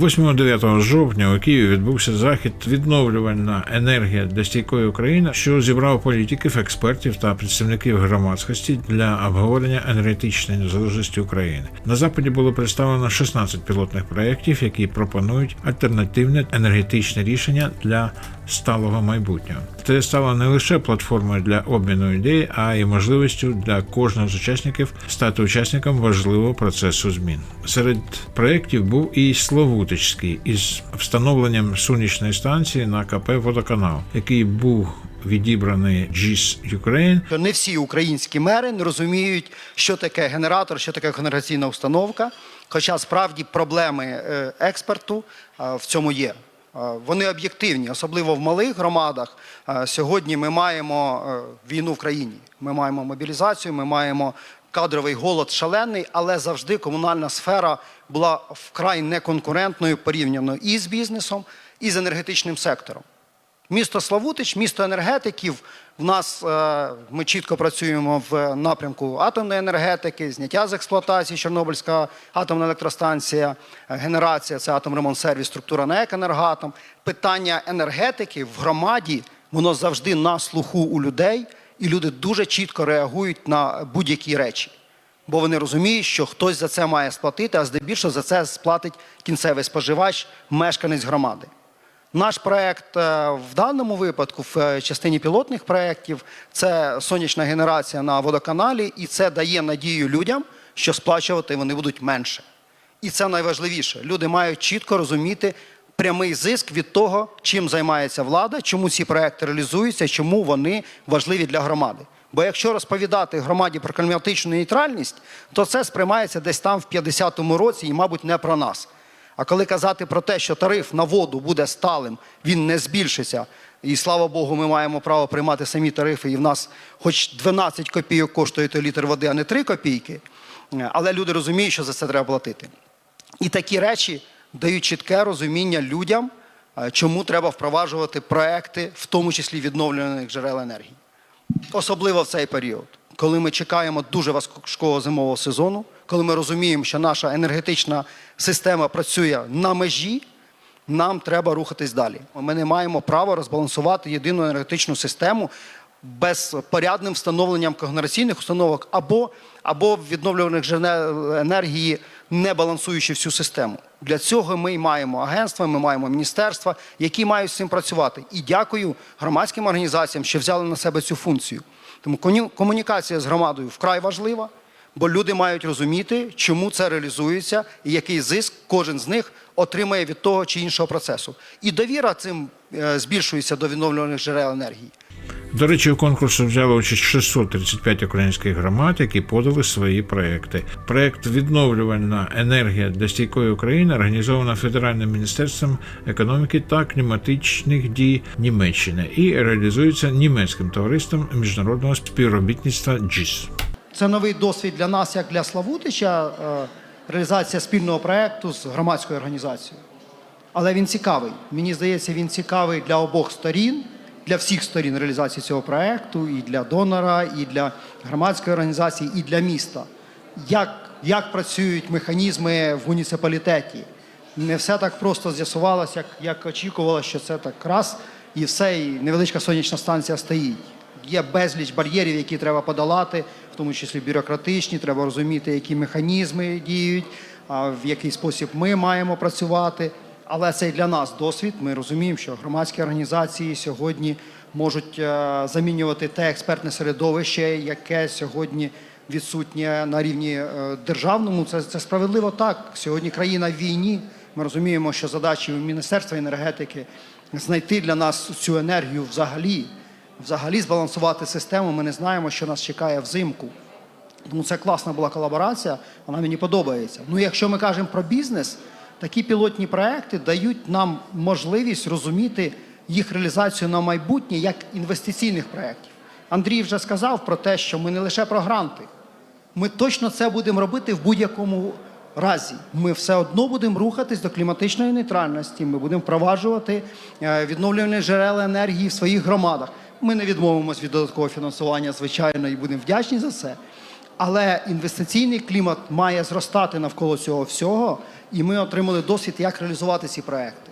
8-9 жовтня у Києві відбувся захід відновлювальна енергія для стійкої України, що зібрав політиків, експертів та представників громадськості для обговорення енергетичної незалежності України. На заході було представлено 16 пілотних проєктів, які пропонують альтернативне енергетичне рішення для сталого майбутнього. Це стало не лише платформою для обміну ідей, а й можливістю для кожного з учасників стати учасником важливого процесу змін. Серед проєктів був і Словутичський із встановленням сонячної станції на КП Водоканал, який був відібраний GIS Ukraine не всі українські мери не розуміють, що таке генератор, що таке генераційна установка. Хоча справді проблеми е, експерту е, в цьому є. Е, Вони об'єктивні, особливо в малих громадах. Е, Сьогодні ми маємо е, війну в країні. Ми маємо мобілізацію, ми маємо кадровий голод шалений, але завжди комунальна сфера була вкрай неконкурентною порівняно і з бізнесом, і з енергетичним сектором. Місто Славутич, місто енергетиків. В нас е, ми чітко працюємо в напрямку атомної енергетики, зняття з експлуатації Чорнобильська атомна електростанція, генерація це атомремонтсервіс, структура НЕК «Енергатом». Питання енергетики в громаді воно завжди на слуху у людей, і люди дуже чітко реагують на будь-які речі. Бо вони розуміють, що хтось за це має сплатити, а здебільшого за це сплатить кінцевий споживач, мешканець громади. Наш проект е, в даному випадку, в е, частині пілотних проєктів, це сонячна генерація на водоканалі, і це дає надію людям, що сплачувати вони будуть менше. І це найважливіше. Люди мають чітко розуміти прямий зиск від того, чим займається влада, чому ці проекти реалізуються, чому вони важливі для громади. Бо якщо розповідати громаді про кліматичну нейтральність, то це сприймається десь там в 50-му році і, мабуть, не про нас. А коли казати про те, що тариф на воду буде сталим, він не збільшиться. І слава Богу, ми маємо право приймати самі тарифи, і в нас хоч 12 копійок коштує той літр води, а не 3 копійки. Але люди розуміють, що за це треба платити. І такі речі дають чітке розуміння людям, е, чому треба впроваджувати проекти, в тому числі відновлюваних джерел енергії. Особливо в цей період, коли ми чекаємо дуже важкого зимового сезону, коли ми розуміємо, що наша енергетична система працює на межі, нам треба рухатись далі. Ми не маємо права розбалансувати єдину енергетичну систему безпорядним встановленням когенераційних установок або, або відновлюваних енергії, не балансуючи всю систему. Для цього ми й маємо агентства, ми маємо міністерства, які мають з цим працювати. І дякую громадським організаціям, що взяли на себе цю функцію. Тому комунікація з громадою вкрай важлива, бо люди мають розуміти, чому це реалізується і який зиск кожен з них отримає від того чи іншого процесу. І довіра цим е, збільшується до відновлюваних джерел енергії. До речі, у конкурсі взяло участь 635 українських громад, які подали свої проекти. Проект Відновлювальна енергія для стійкої України організовано Федеральним міністерством економіки та кліматичних дій Німеччини і реалізується німецьким товариством міжнародного співробітництва GIS. Це новий досвід для нас, як для Славутича, е, реалізація спільного проєкту з громадською організацією. Але він цікавий. Мені здається, він цікавий для обох сторін, для всіх сторін реалізації цього проєкту, і для донора, і для громадської організації, і для міста. Як, як працюють механізми в муніципалітеті? Не все так просто з'ясувалося, як, як очікувалося, що це так раз, і все, і невеличка сонячна станція стоїть. Є безліч бар'єрів, які треба подолати, в тому числі бюрократичні, треба розуміти, які механізми діють, в який спосіб ми маємо працювати. Але це для нас досвід. Ми розуміємо, що громадські організації сьогодні можуть е, замінювати те експертне середовище, яке сьогодні відсутнє на рівні е, державному. Це, це справедливо так. Сьогодні країна в війні. Ми розуміємо, що задачі Міністерства енергетики знайти для нас цю енергію взагалі, взагалі збалансувати систему. Ми не знаємо, що нас чекає взимку. Тому це класна була колаборація, вона мені подобається. Ну, якщо ми кажемо про бізнес, такі пілотні проекти дають нам можливість розуміти їх реалізацію на майбутнє як інвестиційних проєктів. Андрій вже сказав про те, що ми не лише про гранти. Ми точно це будемо робити в будь-якому разі. Ми все одно будемо рухатись до кліматичної нейтральності. Ми будемо впроваджувати е, відновлювані джерела енергії в своїх громадах. Ми не відмовимось від додаткового фінансування, звичайно, і будемо вдячні за це. Але інвестиційний клімат має зростати навколо цього всього, і ми отримали досвід, як реалізувати ці проекти.